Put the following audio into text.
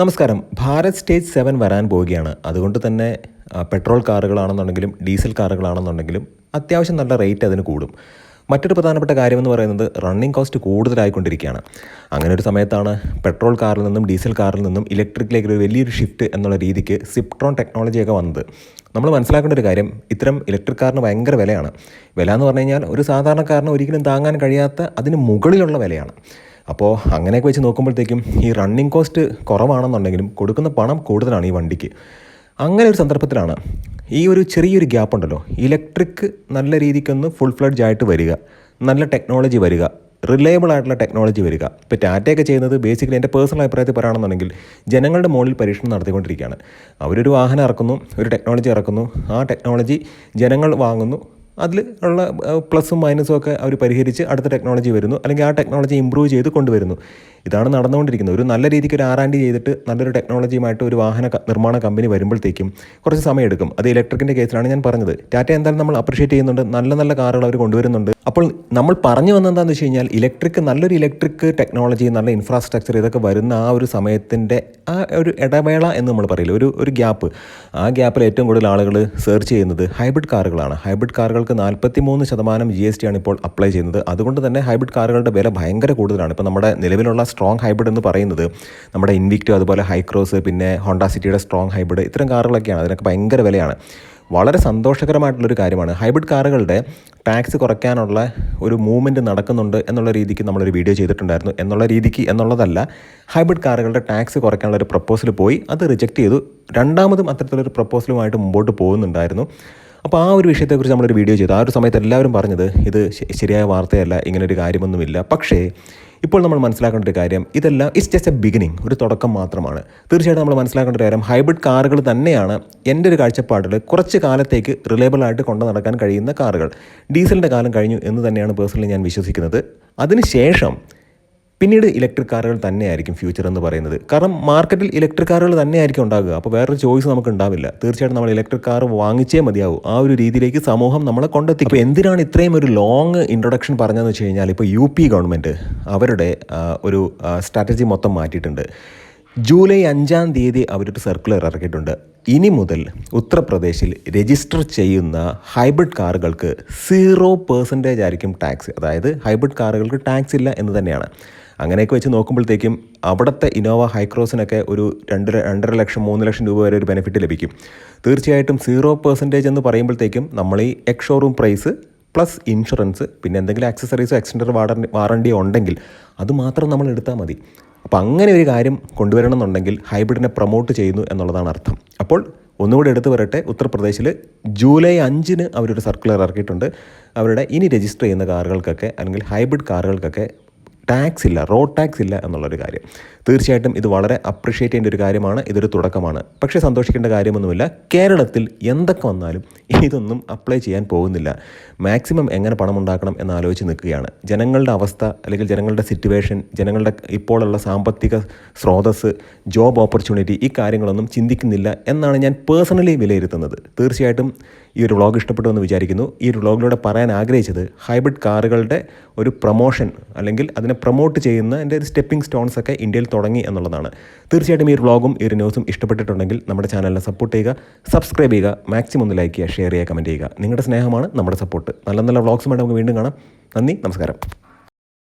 നമസ്കാരം. Bharat stage seven വരാൻ പോവുകയാണ്. അതുകൊണ്ട് തന്നെ പെട്രോൾ കാറുകളാണെന്നുണ്ടെങ്കിലും ഡീസൽ കാറുകളാണെന്നുണ്ടെങ്കിലും അത്യാവശ്യം നല്ല റേറ്റ് അതിന് കൂടും. മറ്റൊരു പ്രധാനപ്പെട്ട കാര്യമെന്ന് പറയുന്നത് റണ്ണിങ് കോസ്റ്റ് കൂടുതലായിക്കൊണ്ടിരിക്കുകയാണ്. അങ്ങനെ ഒരു സമയത്താണ് പെട്രോൾ കാറിൽ നിന്നും ഡീസൽ കാറിൽ നിന്നും ഇലക്ട്രിക്കിലേക്ക് ഒരു വലിയൊരു ഷിഫ്റ്റ് എന്നുള്ള രീതിക്ക് സിപ്ട്രോൺ ടെക്നോളജിയൊക്കെ വന്നത്. നമ്മൾ മനസ്സിലാക്കേണ്ട ഒരു കാര്യം ഇത്തരം ഇലക്ട്രിക് കാറിന് ഭയങ്കര വിലയാണ്. വില എന്ന് പറഞ്ഞു കഴിഞ്ഞാൽ ഒരു സാധാരണക്കാരന് ഒരിക്കലും താങ്ങാൻ കഴിയാത്ത അതിന് മുകളിലുള്ള വിലയാണ്. അപ്പോൾ അങ്ങനെയൊക്കെ വെച്ച് നോക്കുമ്പോഴത്തേക്കും ഈ റണ്ണിങ് കോസ്റ്റ് കുറവാണെന്നുണ്ടെങ്കിലും കൊടുക്കുന്ന പണം കൂടുതലാണ് ഈ വണ്ടിക്ക്. അങ്ങനെ ഒരു സന്ദർഭത്തിലാണ് ഈ ഒരു ചെറിയൊരു ഗ്യാപ്പ് ഉണ്ടല്ലോ. ഇലക്ട്രിക് നല്ല രീതിക്കൊന്ന് ഫുൾ ഫ്ലഡ്ജ് ആയിട്ട് വരിക. നല്ല ടെക്നോളജി വരിക. റിലയബിൾ ആയിട്ടുള്ള ടെക്നോളജി വരിക. ഇപ്പോൾ ടാറ്റയൊക്കെ ചെയ്യുന്നത് ബേസിക്കലി എന്റെ പേഴ്സണൽ അഭിപ്രായത്തിൽ പറയുകയാണെന്നുണ്ടെങ്കിൽ ജനങ്ങളുടെ മുകളിൽ പരീക്ഷണം നടത്തിക്കൊണ്ടിരിക്കുകയാണ്. അവരൊരു വാഹനം ഇറക്കുന്നു ഒരു ടെക്നോളജി ഇറക്കുന്നു. ആ ടെക്നോളജി ജനങ്ങൾ വാങ്ങുന്നു അതിൽ ഉള്ള പ്ലസും മൈനസും ഒക്കെ അവർ പരിഹരിച്ച് അടുത്ത ടെക്നോളജി വരുന്നു. അല്ലെങ്കിൽ ആ ടെക്നോളജി ഇമ്പ്രൂവ് ചെയ്ത് കൊണ്ടുവരുന്നു. ഇതാണ് നടന്നുകൊണ്ടിരിക്കുന്നത്. ഒരു നല്ല രീതിക്ക് ഒരു ആറാൻഡി ചെയ്തിട്ട് നല്ലൊരു ടെക്നോളജിയുമായിട്ട് ഒരു വാഹന നിർമ്മാണ കമ്പനി വരുമ്പോഴത്തേക്കും കുറച്ച് സമയമെടുക്കും. അത് ഇലക്ട്രിക്കിന്റെ കേസിലാണ് ഞാൻ പറഞ്ഞത്. ടാറ്റ എന്തായാലും നമ്മൾ അപ്രിഷ്യേറ്റ് ചെയ്യുന്നുണ്ട്. നല്ല നല്ല കാറുകൾ അവർ കൊണ്ടുവരുന്നുണ്ട്. അപ്പോൾ നമ്മൾ പറഞ്ഞു വന്നെന്താണെന്ന് വെച്ച് കഴിഞ്ഞാൽ ഇലക്ട്രിക് നല്ലൊരു ഇലക്ട്രിക് ടെക്നോളജി നല്ല ഇൻഫ്രാസ്ട്രക്ചർ ഇതൊക്കെ വരുന്ന ആ ഒരു സമയത്തിന്റെ ആ ഒരു ഇടവേള എന്ന് നമ്മൾ പറയില്ല. ഒരു ഒരു ഗ്യാപ്പ് ആ ഗ്യാപ്പിൽ ഏറ്റവും കൂടുതൽ ആളുകൾ സെർച്ച് ചെയ്യുന്നത് ഹൈബ്രിഡ് കാറുകളാണ്. ഹൈബ്രിഡ് കാറുകൾക്ക് നാൽപ്പത്തി മൂന്ന് ശതമാനം ജി എസ് ടി ആണ് ഇപ്പോൾ അപ്ലൈ ചെയ്യുന്നത്. അതുകൊണ്ട് തന്നെ ഹൈബ്രിഡ് കാറുകളുടെ വില ഭയങ്കര കൂടുതലാണ്. ഇപ്പോൾ നമ്മുടെ നിലവിലുള്ള സ്ട്രോങ് ഹൈബ്രിഡ് എന്ന് പറയുന്നത് നമ്മുടെ ഇൻവിക്റ്റോ അതുപോലെ ഹൈക്രോസ് പിന്നെ ഹോണ്ട സിറ്റിയുടെ സ്ട്രോങ് ഹൈബ്രിഡ് ഇത്തരം കാറുകളൊക്കെയാണ്. അതിനൊക്കെ ഭയങ്കര വിലയാണ്. വളരെ സന്തോഷകരമായിട്ടുള്ളൊരു കാര്യമാണ്. ഹൈബ്രിഡ് കാറുകളുടെ ടാക്സ് കുറയ്ക്കാനുള്ള ഒരു മൂവ്മെന്റ് നടക്കുന്നുണ്ട് എന്നുള്ള രീതിക്ക് നമ്മളൊരു വീഡിയോ ചെയ്തിട്ടുണ്ടായിരുന്നു. എന്നുള്ള രീതിക്ക് എന്നുള്ളതല്ല ഹൈബ്രിഡ് കാറുകളുടെ ടാക്സ് കുറയ്ക്കാനുള്ള ഒരു പ്രപ്പോസൽ പോയി. അത് റിജക്റ്റ് ചെയ്തു. രണ്ടാമതും അത്തരത്തിലൊരു പ്രപ്പോസലുമായിട്ട് മുമ്പോട്ട് പോകുന്നുണ്ടായിരുന്നു. അപ്പോൾ ആ ഒരു വിഷയത്തെക്കുറിച്ച് നമ്മളൊരു വീഡിയോ ചെയ്തു. ആ ഒരു സമയത്ത് എല്ലാവരും പറഞ്ഞത് ഇത് ശരിയായ വാർത്തയല്ല ഇങ്ങനൊരു കാര്യമൊന്നുമില്ല. പക്ഷേ ഇപ്പോൾ നമ്മൾ മനസ്സിലാക്കേണ്ട ഒരു കാര്യം ഇതെല്ലാം ഇറ്റ്സ് ജസ്റ്റ് എ ബിഗിനിങ് ഒരു തുടക്കം മാത്രമാണ്. തീർച്ചയായിട്ടും നമ്മൾ മനസ്സിലാക്കേണ്ട ഒരു കാര്യം ഹൈബ്രിഡ് കാറുകൾ തന്നെയാണ് എന്റെ ഒരു കാഴ്ചപ്പാടിൽ കുറച്ച് കാലത്തേക്ക് റിലയബിൾ ആയിട്ട് കൊണ്ടു നടക്കാൻ കഴിയുന്ന കാറുകൾ. ഡീസലിന്റെ കാലം കഴിഞ്ഞു എന്ന് തന്നെയാണ് പേഴ്സണലി ഞാൻ വിശ്വസിക്കുന്നത്. അതിനുശേഷം പിന്നീട് ഇലക്ട്രിക് കാറുകൾ തന്നെയായിരിക്കും ഫ്യൂച്ചർ എന്ന് പറയുന്നത്. കാരണം മാർക്കറ്റിൽ ഇലക്ട്രിക് കാറുകൾ തന്നെയായിരിക്കും ഉണ്ടാകുക. അപ്പോൾ വേറൊരു ചോയ്സ് നമുക്ക് ഉണ്ടാവില്ല. തീർച്ചയായിട്ടും നമ്മൾ ഇലക്ട്രിക് കാർ വാങ്ങിച്ചേ മതിയാവും. ആ ഒരു രീതിയിലേക്ക് സമൂഹം നമ്മളെ കൊണ്ടെത്തി. അപ്പോൾ എന്തിനാണ് ഇത്രയും ഒരു ലോങ് ഇൻട്രൊഡക്ഷൻ പറഞ്ഞതെന്ന് വെച്ച് കഴിഞ്ഞാൽ ഇപ്പോൾ യു പി ഗവൺമെന്റ് അവരുടെ ഒരു സ്ട്രാറ്റജി മൊത്തം മാറ്റിയിട്ടുണ്ട്. ജൂലൈ അഞ്ചാം തീയതി അവരൊരു സർക്കുലർ ഇറക്കിയിട്ടുണ്ട്. ഇനി മുതൽ ഉത്തർപ്രദേശിൽ രജിസ്റ്റർ ചെയ്യുന്ന ഹൈബ്രിഡ് കാറുകൾക്ക് സീറോ പേഴ്സന്റേജ് ആയിരിക്കും ടാക്സ് അതായത് ഹൈബ്രിഡ് കാറുകൾക്ക് ടാക്സ് ഇല്ല എന്ന് തന്നെയാണ്. അങ്ങനെയൊക്കെ വെച്ച് നോക്കുമ്പോഴത്തേക്കും അവിടുത്തെ ഇന്നോവ ഹൈക്രോസിനൊക്കെ ഒരു രണ്ട് രണ്ടര ലക്ഷം മൂന്ന് ലക്ഷം രൂപ വരെ ഒരു ബെനിഫിറ്റ് ലഭിക്കും. തീർച്ചയായിട്ടും സീറോ പെർസെന്റേജ് എന്ന് പറയുമ്പോഴത്തേക്കും നമ്മൾ ഈ ex showroom price plus insurance പിന്നെ എന്തെങ്കിലും ആക്സസറീസോ എക്സ്റ്റൻഡർ വാറണ്ടി വാറണ്ടിയോ ഉണ്ടെങ്കിൽ അതുമാത്രം നമ്മൾ എടുത്താൽ മതി. അപ്പോൾ അങ്ങനെ ഒരു കാര്യം കൊണ്ടുവരണം എന്നുണ്ടെങ്കിൽ ഹൈബ്രിഡിനെ പ്രൊമോട്ട് ചെയ്യുന്നു എന്നുള്ളതാണ് അർത്ഥം. അപ്പോൾ ഒന്നുകൂടി എടുത്തു വരട്ടെ ഉത്തർപ്രദേശിൽ ജൂലൈ അഞ്ചിന് അവരൊരു സർക്കുലർ ഇറക്കിയിട്ടുണ്ട്. അവരുടെ ഇനി രജിസ്റ്റർ ചെയ്യുന്ന കാറുകൾക്കൊക്കെ അല്ലെങ്കിൽ ഹൈബ്രിഡ് കാറുകൾക്കൊക്കെ ടാക്സ് ഇല്ല റോഡ് ടാക്സ് ഇല്ല എന്നുള്ളൊരു കാര്യം. തീർച്ചയായിട്ടും ഇത് വളരെ അപ്രിഷ്യേറ്റ് ചെയ്യേണ്ട ഒരു കാര്യമാണ് ഇതൊരു തുടക്കമാണ്. പക്ഷേ സന്തോഷിക്കേണ്ട കാര്യമൊന്നുമില്ല. കേരളത്തിൽ എന്തൊക്കെ വന്നാലും ഇതൊന്നും അപ്ലൈ ചെയ്യാൻ പോകുന്നില്ല. മാക്സിമം എങ്ങനെ പണം ഉണ്ടാക്കണം എന്നാലോചിച്ച് നിൽക്കുകയാണ്. ജനങ്ങളുടെ അവസ്ഥ അല്ലെങ്കിൽ ജനങ്ങളുടെ സിറ്റുവേഷൻ ജനങ്ങളുടെ ഇപ്പോഴുള്ള സാമ്പത്തിക സ്രോതസ് ജോബ് ഓപ്പർച്യൂണിറ്റി ഈ കാര്യങ്ങളൊന്നും ചിന്തിക്കുന്നില്ല എന്നാണ് ഞാൻ പേഴ്സണലി വിലയിരുത്തുന്നത്. തീർച്ചയായിട്ടും ഈ ഒരു വ്ളോഗ് ഇഷ്ടപ്പെട്ടു എന്ന് വിചാരിക്കുന്നു. ഈ ഒരു വ്ളോഗിലൂടെ പറയാൻ ആഗ്രഹിച്ചത് ഹൈബ്രിഡ് കാറുകളുടെ ഒരു പ്രൊമോഷൻ അല്ലെങ്കിൽ അതിനെ പ്രൊമോട്ട് ചെയ്യുന്ന എന്റെ ഒരു സ്റ്റെപ്പിംഗ് സ്റ്റോൺസ് ഒക്കെ ഇന്ത്യയിൽ തുടങ്ങി എന്നുള്ളതാണ്. തീർച്ചയായിട്ടും ഈ ഒരു വ്ളോഗും ഈ ഒരു ന്യൂസും ഇഷ്ടപ്പെട്ടിട്ടുണ്ടെങ്കിൽ നമ്മുടെ ചാനലിനെ സപ്പോർട്ട് ചെയ്യുക സബ്സ്ക്രൈബ് ചെയ്യുക മാക്സിമം ഒന്ന് ലൈക്ക് ചെയ്യുക ഷെയർ ചെയ്യുക കമന്റ് ചെയ്യുക. നിങ്ങളുടെ സ്നേഹമാണ് നമ്മുടെ സപ്പോർട്ട് നല്ല നല്ല വ്ളോഗ്സുമായിട്ട് നമുക്ക് വീണ്ടും കാണാം. നന്ദി നമസ്കാരം.